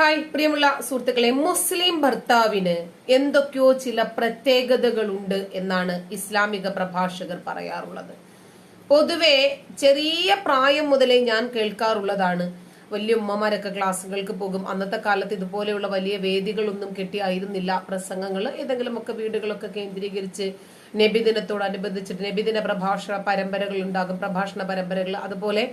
Hi പ്രിയമുള്ള സുഹൃത്തുക്കളെ മുസ്ലിം ഭർത്താവിന് എന്തൊക്കെയോ ചില പ്രത്യേകതകളുണ്ട് എന്നാണ് ഇസ്ലാമിക പ്രഭാഷകർ പറയാറുള്ളത്. പൊതുവെ ചെറിയ പ്രായം മുതലേ ഞാൻ കേൾക്കാറുള്ളതാണ്. വലിയ ഉമ്മമാരൊക്കെ ക്ലാസ്സുകൾക്ക് പോകും. അന്നത്തെ കാലത്ത് ഇതുപോലെയുള്ള വലിയ വേദികളൊന്നും കെട്ടിയായിരുന്നില്ല. പ്രസംഗങ്ങൾ ഏതെങ്കിലുമൊക്കെ വീടുകളൊക്കെ കേന്ദ്രീകരിച്ച് നബിദിനത്തോടനുബന്ധിച്ചിട്ട് നബിദിന പ്രഭാഷണ പരമ്പരകൾ ഉണ്ടാകും പ്രഭാഷണ പരമ്പരകൾ. അതുപോലെ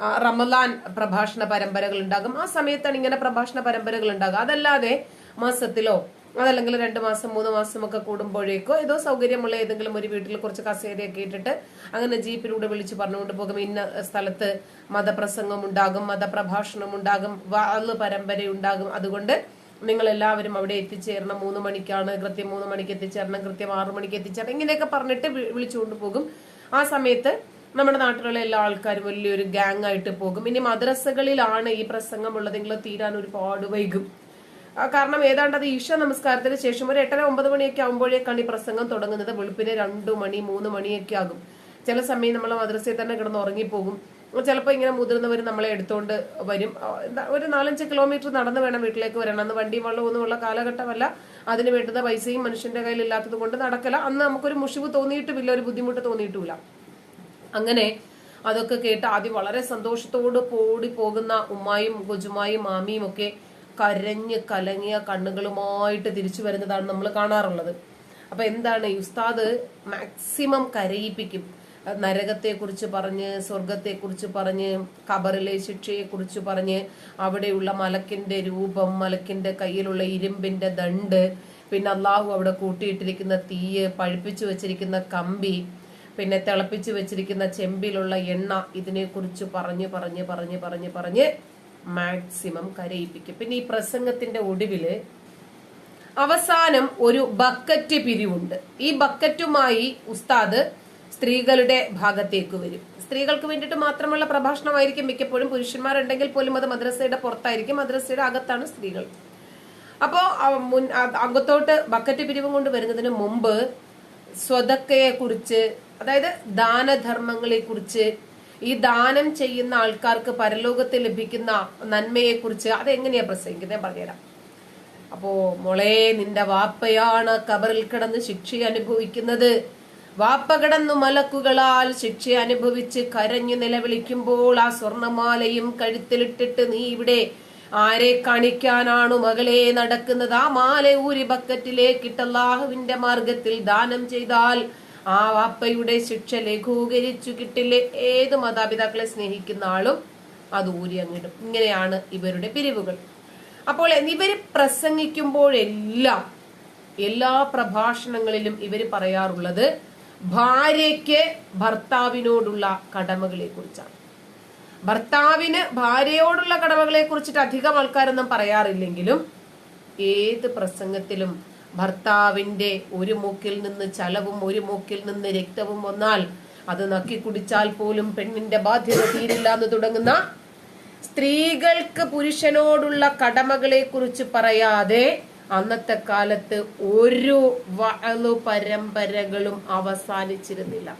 ആ, റമലാൻ പ്രഭാഷണ പരമ്പരകൾ ഉണ്ടാകും. ആ സമയത്താണ് ഇങ്ങനെ പ്രഭാഷണ പരമ്പരകൾ ഉണ്ടാകുക. അതല്ലാതെ മാസത്തിലോ അതല്ലെങ്കിൽ രണ്ട് മാസം മൂന്ന് മാസം ഒക്കെ കൂടുമ്പോഴേക്കോ ഏതോ സൗകര്യമുള്ള ഏതെങ്കിലും ഒരു വീട്ടിൽ കുറച്ച് കസേരയൊക്കെ ഇട്ടിട്ട് അങ്ങനെ ജീപ്പിലൂടെ വിളിച്ച് പറഞ്ഞുകൊണ്ട് പോകും. ഇന്ന സ്ഥലത്ത് മതപ്രസംഗം ഉണ്ടാകും മതപ്രഭാഷണം ഉണ്ടാകും വാൾ പരമ്പര ഉണ്ടാകും. അതുകൊണ്ട് നിങ്ങൾ എല്ലാവരും അവിടെ എത്തിച്ചേരണം. മൂന്ന് മണിക്കാണ് കൃത്യം മൂന്ന് മണിക്ക് എത്തിച്ചേരണം കൃത്യം ആറു മണിക്ക് എത്തിച്ചേരണം. ഇങ്ങനെയൊക്കെ പറഞ്ഞിട്ട് വിളിച്ചുകൊണ്ട് പോകും. ആ സമയത്ത് നമ്മുടെ നാട്ടിലുള്ള എല്ലാ ആൾക്കാരും വലിയൊരു ഗാങ് ആയിട്ട് പോകും. ഇനി മദ്രസകളിലാണ് ഈ പ്രസംഗം ഉള്ളതെങ്കിൽ തീരാൻ ഒരുപാട് വൈകും. കാരണം ഏതാണ്ട് അത് ഈശ നമസ്കാരത്തിന് ശേഷം ഒരു എട്ടര ഒമ്പത് മണിയൊക്കെ ആകുമ്പോഴേക്കാണ് ഈ പ്രസംഗം തുടങ്ങുന്നത്. വെളുപ്പിന് രണ്ടു മണി മൂന്ന് മണിയൊക്കെ ആകും. ചില സമയം നമ്മൾ മദ്രസയിൽ തന്നെ കിടന്ന് ഉറങ്ങിപ്പോകും. ചിലപ്പോൾ ഇങ്ങനെ മുതിർന്നവർ നമ്മളെ എടുത്തുകൊണ്ട് വരും. ഒരു നാലഞ്ച് കിലോമീറ്റർ നടന്നു വേണം വീട്ടിലേക്ക് വരണം അന്ന് വണ്ടിയും വെള്ളം ഒന്നുമുള്ള കാലഘട്ടമല്ല. അതിന് വേണ്ടുന്ന പൈസയും മനുഷ്യന്റെ കയ്യിൽ ഇല്ലാത്തത് കൊണ്ട് നടക്കല. അന്ന് നമുക്കൊരു മുഷിവ് തോന്നിയിട്ടുമില്ല ഒരു ബുദ്ധിമുട്ട് തോന്നിയിട്ടുമില്ല. അങ്ങനെ അതൊക്കെ കേട്ട് ആദ്യം വളരെ സന്തോഷത്തോട് പോടി പോകുന്ന ഉമ്മായും കൊജുമായും മാമിയും ഒക്കെ കരഞ്ഞ് കലങ്ങിയ കണ്ണുകളുമായിട്ട് തിരിച്ചു വരുന്നതാണ് നമ്മൾ കാണാറുള്ളത്. അപ്പൊ എന്താണ് ഉസ്താദ് മാക്സിമം കരയിപ്പിക്കും. നരകത്തെ കുറിച്ച് പറഞ്ഞ് സ്വർഗത്തെ കുറിച്ച് പറഞ്ഞ് കബറിലെ ശിക്ഷയെ കുറിച്ച് പറഞ്ഞ് അവിടെയുള്ള മലക്കിന്റെ രൂപം മലക്കിന്റെ കയ്യിലുള്ള ഇരുമ്പിന്റെ ദണ്ട് പിന്നെ അള്ളാഹു അവിടെ കൂട്ടിയിട്ടിരിക്കുന്ന തീയ് പഴുപ്പിച്ചു വെച്ചിരിക്കുന്ന കമ്പി പിന്നെ തിളപ്പിച്ച് വെച്ചിരിക്കുന്ന ചെമ്പിലുള്ള എണ്ണ ഇതിനെക്കുറിച്ച് പറഞ്ഞ് പറഞ്ഞ് പറഞ്ഞ് പറഞ്ഞ് പറഞ്ഞ് മാക്സിമം കരയിപ്പിക്കും. പിന്നെ ഈ പ്രസംഗത്തിന്റെ ഒടുവിൽ അവസാനം ഒരു ബക്കറ്റ് പിരിവുണ്ട്. ഈ ബക്കറ്റുമായി ഉസ്താദ് സ്ത്രീകളുടെ ഭാഗത്തേക്ക് വരും. സ്ത്രീകൾക്ക് വേണ്ടിയിട്ട് മാത്രമുള്ള പ്രഭാഷണമായിരിക്കും മിക്കപ്പോഴും. പുരുഷന്മാരുണ്ടെങ്കിൽ പോലും അത് മദ്രസയുടെ പുറത്തായിരിക്കും. മദ്രസയുടെ അകത്താണ് സ്ത്രീകൾ. അപ്പോ മുൻ അകത്തോട്ട് ബക്കറ്റ് പിരിവും കൊണ്ട് വരുന്നതിന് മുമ്പ് സ്വതക്കയെ കുറിച്ച് അതായത് ദാനധർമ്മങ്ങളെ കുറിച്ച് ഈ ദാനം ചെയ്യുന്ന ആൾക്കാർക്ക് പരലോകത്ത് ലഭിക്കുന്ന നന്മയെ കുറിച്ച് അതെങ്ങനെയാ പ്രസംഗിക്കുന്നത്? പറഞ്ഞുതരാം. അപ്പോ മോളെ നിന്റെ വാപ്പയാണ് കബറിൽ കിടന്ന് ശിക്ഷ അനുഭവിക്കുന്നത്. വാപ്പ കിടന്നു മലക്കുകളാൽ ശിക്ഷ അനുഭവിച്ച് കരഞ്ഞു നിലവിളിക്കുമ്പോൾ ആ സ്വർണമാലയും കഴുത്തിലിട്ടിട്ട് നീ ഇവിടെ ആരെ കാണിക്കാനാണ് മകളെ നടക്കുന്നത്? ആ മാല ഊരി ബക്കറ്റിലേക്കിട്ട് മാർഗത്തിൽ ദാനം ചെയ്താൽ ആ വാപ്പയുടെ ശിക്ഷ ലഘൂകരിച്ചു കിട്ടില്ലേ? ഏത് മാതാപിതാക്കളെ സ്നേഹിക്കുന്ന ആളും അത് ഊരി അങ്ങിടും ഇങ്ങനെയാണ് ഇവരുടെ പിരിവുകൾ. അപ്പോൾ ഇവർ പ്രസംഗിക്കുമ്പോഴെല്ലാം എല്ലാ പ്രഭാഷണങ്ങളിലും ഇവർ പറയാറുള്ളത് ഭാര്യയ്ക്ക് ഭർത്താവിനോടുള്ള കടമകളെ കുറിച്ചാണ് ഭർത്താവിന് ഭാര്യയോടുള്ള കടമകളെ കുറിച്ചിട്ട് അധികം ആൾക്കാരൊന്നും പറയാറില്ലെങ്കിലും ഏത് പ്രസംഗത്തിലും ഭർത്താവിന്റെ ഒരു മൂക്കിൽ നിന്ന് ചലവും ഒരു മൂക്കിൽ നിന്ന് രക്തവും വന്നാൽ അത് നക്കി കുടിച്ചാൽ പോലും പെണ്ണിന്റെ ബാധ്യത തീരില്ല എന്ന് തുടങ്ങുന്ന സ്ത്രീകൾക്ക് പുരുഷനോടുള്ള കടമകളെ കുറിച്ച് പറയാതെ അന്നത്തെ കാലത്ത് ഒരു വളു പരമ്പരകളും അവസാനിച്ചിരുന്നില്ല.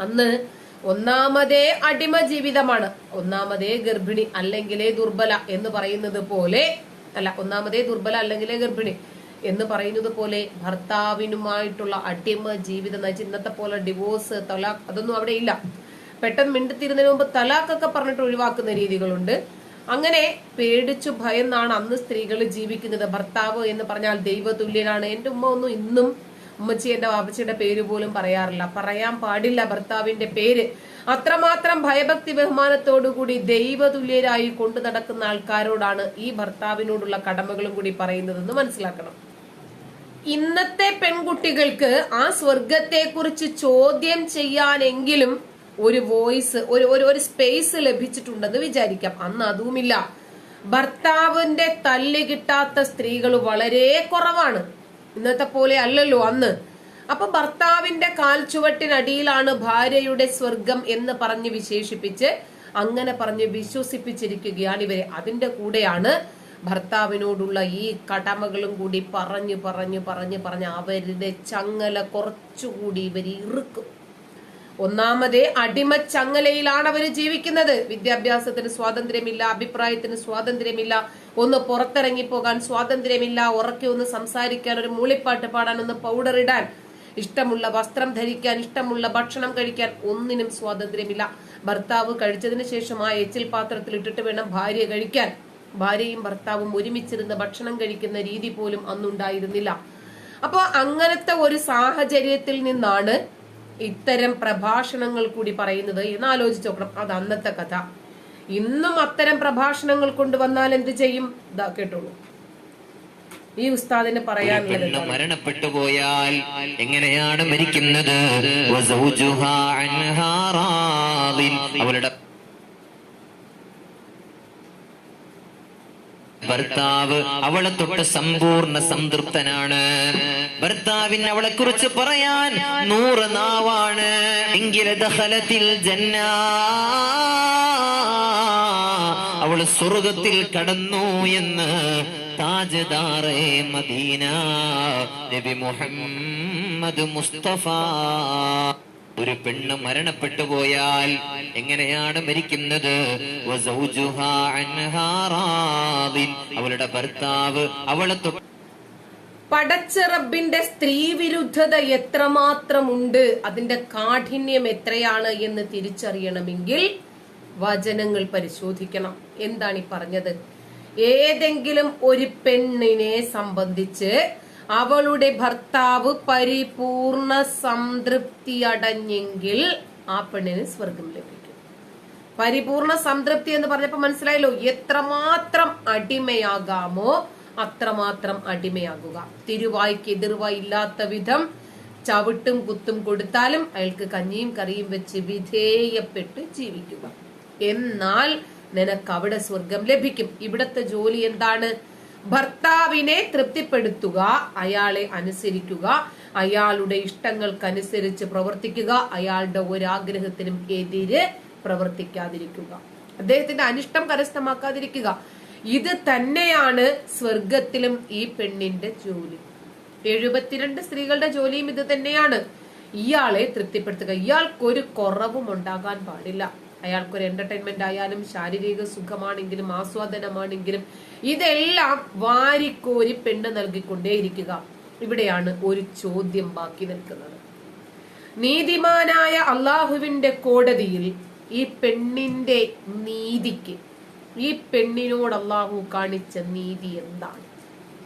അന്ന് ഒന്നാമതേ അടിമ ജീവിതമാണ്. ഒന്നാമതേ ഗർഭിണി അല്ലെങ്കിലേ ദുർബല എന്ന് പറയുന്നത് പോലെ അല്ല ഒന്നാമതേ ദുർബല അല്ലെങ്കിലേ ഗർഭിണി. എന്ന് പറയുന്നത് പോലെ ഭർത്താവിനുമായിട്ടുള്ള അടിമ ജീവിതം എന്ന് ഇന്നത്തെ പോലെ ഡിവോഴ്സ് തലാഖ് അതൊന്നും അവിടെ ഇല്ല. പെട്ടെന്ന് മിണ്ടുത്തിരുന്നതിന് മുമ്പ് തലാഖൊക്കെ പറഞ്ഞിട്ട് ഒഴിവാക്കുന്ന രീതികളുണ്ട്. അങ്ങനെ പേടിച്ചു ഭയന്നാണ് അന്ന് സ്ത്രീകൾ ജീവിക്കുന്നത്. ഭർത്താവ് എന്ന് പറഞ്ഞാൽ ദൈവതുല്യനാണ്. എന്റെ ഉമ്മ ഒന്നും ഇന്നും ഉമ്മച്ചി എന്റെ വാപ്പച്ചിയുടെ പേര് പോലും പറയാറില്ല. പറയാൻ പാടില്ല ഭർത്താവിന്റെ പേര്. അത്രമാത്രം ഭയഭക്തി ബഹുമാനത്തോടുകൂടി ദൈവതുല്യരായി കൊണ്ടു നടക്കുന്ന ആൾക്കാരോടാണ് ഈ ഭർത്താവിനോടുള്ള കടമകളും കൂടി പറയുന്നതെന്ന് മനസ്സിലാക്കണം. ഇന്നത്തെ പെൺകുട്ടികൾക്ക് ആ സ്വർഗത്തെ കുറിച്ച് ചോദ്യം ചെയ്യാനെങ്കിലും ഒരു വോയിസ് ഒരു ഒരു ഒരു സ്പേസ് ലഭിച്ചിട്ടുണ്ടെന്ന് വിചാരിക്കാം. അന്ന് അതുമില്ല. ഭർത്താവിന്റെ തല്ല് കിട്ടാത്ത സ്ത്രീകൾ വളരെ കുറവാണ്. ഇന്നത്തെ പോലെ അല്ലല്ലോ അന്ന്. അപ്പൊ ഭർത്താവിന്റെ കാൽച്ചുവട്ടിനടിയിലാണ് ഭാര്യയുടെ സ്വർഗം എന്ന് പറഞ്ഞ് വിശേഷിപ്പിച്ച് അങ്ങനെ പറഞ്ഞ് വിശ്വസിപ്പിച്ചിരിക്കുകയാണ് ഇവരെ. അതിന്റെ കൂടെയാണ് ഭർത്താവിനോടുള്ള ഈ കടമകളും കൂടി പറഞ്ഞു പറഞ്ഞു പറഞ്ഞു പറഞ്ഞ് അവരുടെ ചങ്ങല കുറച്ചുകൂടി ഇവർ ഇറുക്കും. ഒന്നാമതേ അടിമ ചങ്ങലയിലാണ് അവർ ജീവിക്കുന്നത്. വിദ്യാഭ്യാസത്തിന് സ്വാതന്ത്ര്യമില്ല അഭിപ്രായത്തിന് സ്വാതന്ത്ര്യമില്ല ഒന്ന് പുറത്തിറങ്ങി പോകാൻ സ്വാതന്ത്ര്യമില്ല ഉറക്കി ഒന്ന് സംസാരിക്കാൻ ഒരു മൂളിപ്പാട്ട് പാടാൻ ഒന്ന് പൗഡർ ഇടാൻ ഇഷ്ടമുള്ള വസ്ത്രം ധരിക്കാൻ ഇഷ്ടമുള്ള ഭക്ഷണം കഴിക്കാൻ ഒന്നിനും സ്വാതന്ത്ര്യമില്ല. ഭർത്താവ് കഴിച്ചതിന് ശേഷം ആ എച്ചിൽ പാത്രത്തിൽ ഇട്ടിട്ട് വേണം ഭാര്യ കഴിക്കാൻ. ഭാര്യയും ഭർത്താവും ഒരുമിച്ചിരുന്ന് ഭക്ഷണം കഴിക്കുന്ന രീതി പോലും അന്നുണ്ടായിരുന്നില്ല. അപ്പോൾ അങ്ങനത്തെ ഒരു സാഹചര്യത്തിൽ നിന്നാണ് ഇത്തരം പ്രഭാഷണങ്ങൾ കൂടി പറയുന്നത് എന്ന് ആലോചിച്ച് നോക്കണം. അത് അന്നത്തെ കഥ. ഇന്നും അത്തരം പ്രഭാഷണങ്ങൾ കൊണ്ടുവന്നാൽ എന്ത് ചെയ്യും? ഇതാ കേട്ടോളൂ. ഈ ഉസ്താദിന് പറയാനുള്ളത്? മരണപ്പെട്ടു പോയാൽ എങ്ങനെയാണ് മരിക്കുന്നത്? അവളുടെ ഭർത്താവ് അവളെ തൊട്ട് സമ്പൂർണ സംതൃപ്തനാണ്. ഭർത്താവിന് അവളെ കുറിച്ച് പറയാൻ നൂറ് നാവാണ്. എങ്കിലെ ദഹലത്തിൽ ജന്ന. അവൾ സ്വർഗത്തിൽ കടന്നു എന്ന് താജദാറേ മദീന. നബി മുഹമ്മദ് മുസ്തഫ. ഒരു പെണ്ണ് മരണപ്പെട്ടു പോയാൽ എങ്ങനെയാണ് മരിക്കുന്നത്. അവളുടെ ഭർത്താവ് അവളെ പടച്ചറബിന്റെ സ്ത്രീ വിരുദ്ധത എത്രമാത്രമുണ്ട്? അതിന്റെ കാഠിന്യം എത്രയാണ് എന്ന് തിരിച്ചറിയണമെങ്കിൽ വചനങ്ങൾ പരിശോധിക്കണം. എന്താണ് ഈ പറഞ്ഞത്? ഏതെങ്കിലും ഒരു പെണ്ണിനെ സംബന്ധിച്ച് അവളുടെ ഭർത്താവ് പരിപൂർണ സംതൃപ്തി അടഞ്ഞെങ്കിൽ ആ പെണ്ണിന് സ്വർഗം ലഭിക്കും. പരിപൂർണ സംതൃപ്തി എന്ന് പറഞ്ഞപ്പോ മനസ്സിലായല്ലോ എത്രമാത്രം അടിമയാകാമോ അത്രമാത്രം അടിമയാകുക. തിരുവായ്ക്ക് എതിർവായി ഇല്ലാത്ത വിധം ചവിട്ടും കുത്തും കൊടുത്താലും അയാൾക്ക് കഞ്ഞിയും കറിയും വെച്ച് വിധേയപ്പെട്ട് ജീവിക്കുക. എന്നാൽ നിനക്ക് അവിടെ സ്വർഗം ലഭിക്കും. ഇവിടത്തെ ജോലി എന്താണ്? ഭർത്താവിനെ തൃപ്തിപ്പെടുത്തുക അയാളെ അനുസരിക്കുക അയാളുടെ ഇഷ്ടങ്ങൾക്കനുസരിച്ച് പ്രവർത്തിക്കുക അയാളുടെ ഒരാഗ്രഹത്തിനും എതിര് പ്രവർത്തിക്കാതിരിക്കുക. അദ്ദേഹത്തിന്റെ അനിഷ്ടം കരസ്ഥമാക്കാതിരിക്കുക. ഇത് തന്നെയാണ് സ്വർഗത്തിലും ഈ പെണ്ണിന്റെ ജോലി. എഴുപത്തിരണ്ട് സ്ത്രീകളുടെ ജോലിയും ഇത് തന്നെയാണ്. ഇയാളെ തൃപ്തിപ്പെടുത്തുക. ഇയാൾക്കൊരു കുറവും ഉണ്ടാകാൻ പാടില്ല. അയാൾക്കൊരു എന്റർടൈൻമെന്റ് ആയാലും ശാരീരിക സുഖമാണെങ്കിലും ആസ്വാദനമാണെങ്കിലും ഇതെല്ലാം വാരിക്കോരി പെണ്ണ് നൽകിക്കൊണ്ടേയിരിക്കുക. ഇവിടെയാണ് ഒരു ചോദ്യം ബാക്കി നിൽക്കുന്നത്. നീതിമാനായ അള്ളാഹുവിന്റെ കോടതിയിൽ ഈ പെണ്ണിന്റെ നീതിക്ക് ഈ പെണ്ണിനോട് അള്ളാഹു കാണിച്ച നീതി എന്താണ്?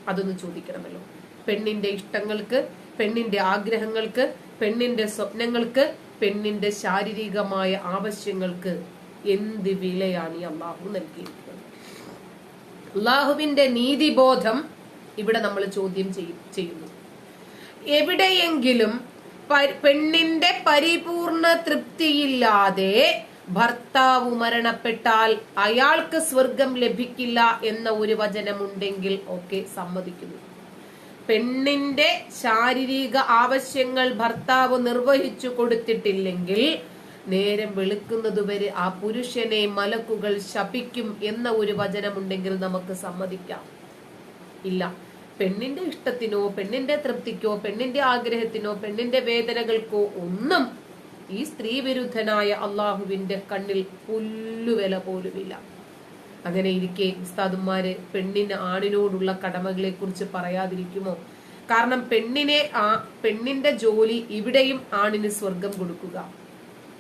അതൊന്ന് ചോദിക്കണമല്ലോ. പെണ്ണിന്റെ ഇഷ്ടങ്ങൾക്ക് പെണ്ണിന്റെ ആഗ്രഹങ്ങൾക്ക് പെണ്ണിന്റെ സ്വപ്നങ്ങൾക്ക് പെണ്ണിന്റെ ശാരീരികമായ ആവശ്യങ്ങൾക്ക് എന്ത് വിലയാണ് ഈ അള്ളാഹു നൽകിയിരിക്കുന്നത്? അള്ളാഹുവിന്റെ നീതിബോധം ഇവിടെ നമ്മൾ ചോദ്യം ചെയ്യ- ചെയ്യുന്നു. എവിടെയെങ്കിലും പെണ്ണിന്റെ പരിപൂർണ തൃപ്തിയില്ലാതെ ഭർത്താവ് മരണപ്പെട്ടാൽ അയാൾക്ക് സ്വർഗം ലഭിക്കില്ല എന്ന ഒരു വചനമുണ്ടെങ്കിൽ ഒക്കെ സമ്മതിക്കുന്നു. പെണ്ണിന്റെ ശാരീരിക ആവശ്യങ്ങൾ ഭർത്താവ് നിർവഹിച്ചു കൊടുത്തിട്ടില്ലെങ്കിൽ നേരം വെളുക്കുന്നതുവരെ ആ പുരുഷനെ മലക്കുകൾ ശപിക്കും എന്ന ഒരു വചനമുണ്ടെങ്കിൽ നമുക്ക് സമ്മതിക്കാം. ഇല്ല. പെണ്ണിന്റെ ഇഷ്ടത്തിനോ പെണ്ണിന്റെ തൃപ്തിക്കോ പെണ്ണിന്റെ ആഗ്രഹത്തിനോ പെണ്ണിന്റെ വേദനകൾക്കോ ഒന്നും ഈ സ്ത്രീ വിരുദ്ധനായ അള്ളാഹുവിന്റെ കണ്ണിൽ പുല്ലുവില പോലുമില്ല. അങ്ങനെ ഇരിക്കെ ഉസ്താദുമാര് പെണ്ണിന് ആണിനോടുള്ള കടമകളെ കുറിച്ച് പറയാതിരിക്കുമോ? കാരണം പെണ്ണിനെ ആ പെണ്ണിന്റെ ജോലി ഇവിടെയും ആണിന് സ്വർഗം കൊടുക്കുക.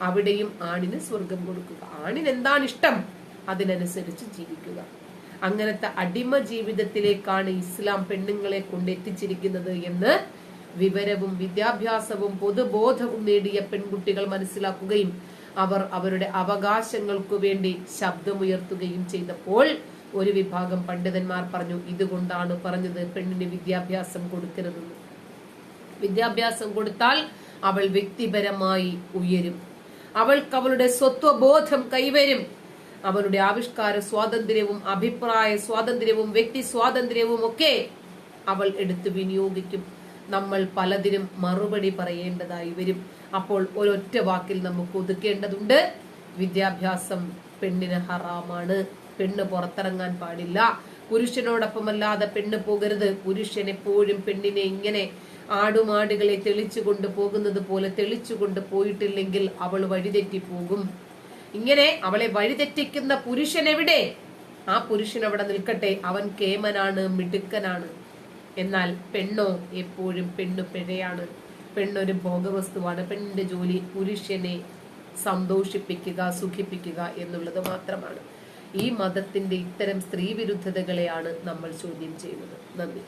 അവിടെയും ആണിന് സ്വർഗം കൊടുക്കുക. ആണിന് എന്താണ് ഇഷ്ടം അതിനനുസരിച്ച് ജീവിക്കുക. അങ്ങനത്തെ അടിമ ജീവിതത്തിലേക്കാണ് ഇസ്ലാം പെണ്ണുങ്ങളെ കൊണ്ട് എത്തിച്ചിരിക്കുന്നത് എന്ന് വിവരവും വിദ്യാഭ്യാസവും പൊതുബോധവും നേടിയ പെൺകുട്ടികൾ മനസ്സിലാക്കുകയും അവർ അവരുടെ അവകാശങ്ങൾക്കു വേണ്ടി ശബ്ദമുയർത്തുകയും ചെയ്തപ്പോൾ ഒരു വിഭാഗം പണ്ഡിതന്മാർ പറഞ്ഞു ഇതുകൊണ്ടാണ് പറഞ്ഞത് പെണ്ണിന് വിദ്യാഭ്യാസം കൊടുക്കരുതെന്ന് വിദ്യാഭ്യാസം കൊടുത്താൽ അവൾ വ്യക്തിപരമായി ഉയരും. അവൾക്ക് അവളുടെ സ്വത്വബോധം കൈവരും. അവളുടെ ആവിഷ്കാര സ്വാതന്ത്ര്യവും അഭിപ്രായ സ്വാതന്ത്ര്യവും വ്യക്തി സ്വാതന്ത്ര്യവും ഒക്കെ അവൾ എടുത്ത് വിനിയോഗിക്കും. നമ്മൾ പലതിനും മറുപടി പറയേണ്ടതായി വരും. അപ്പോൾ ഒരൊറ്റ വാക്കിൽ നമുക്ക് ഒതുക്കേണ്ടതുണ്ട്. വിദ്യാഭ്യാസം പെണ്ണിന് ഹറാമാണ്. പെണ്ണ് പുറത്തിറങ്ങാൻ പാടില്ല. പുരുഷനോടൊപ്പമല്ലാതെ പെണ്ണ് പോകരുത്. പുരുഷൻ എപ്പോഴും പെണ്ണിനെ ഇങ്ങനെ ആടുമാടുകളെ തെളിച്ചു കൊണ്ട് പോകുന്നത് പോലെ തെളിച്ചു കൊണ്ട് പോയിട്ടില്ലെങ്കിൽ അവൾ വഴിതെറ്റി പോകും. ഇങ്ങനെ അവളെ വഴിതെറ്റിക്കുന്ന പുരുഷൻ എവിടെ? ആ പുരുഷൻ അവിടെ നിൽക്കട്ടെ. അവൻ കേമനാണ് മിടുക്കനാണ്. എന്നാൽ പെണ്ണോ എപ്പോഴും പെണ്ണു പിഴയാണ്. പെണ്ണൊരു ഭോഗവസ്തുവാണ്. പെണ്ണിന്റെ ജോലി പുരുഷനെ സന്തോഷിപ്പിക്കുക സുഖിപ്പിക്കുക എന്നുള്ളത് മാത്രമാണ്. ഈ മതത്തിന്റെ ഇത്തരം സ്ത്രീ വിരുദ്ധതകളെയാണ് നമ്മൾ ചോദ്യം ചെയ്യുന്നത്. നന്ദി.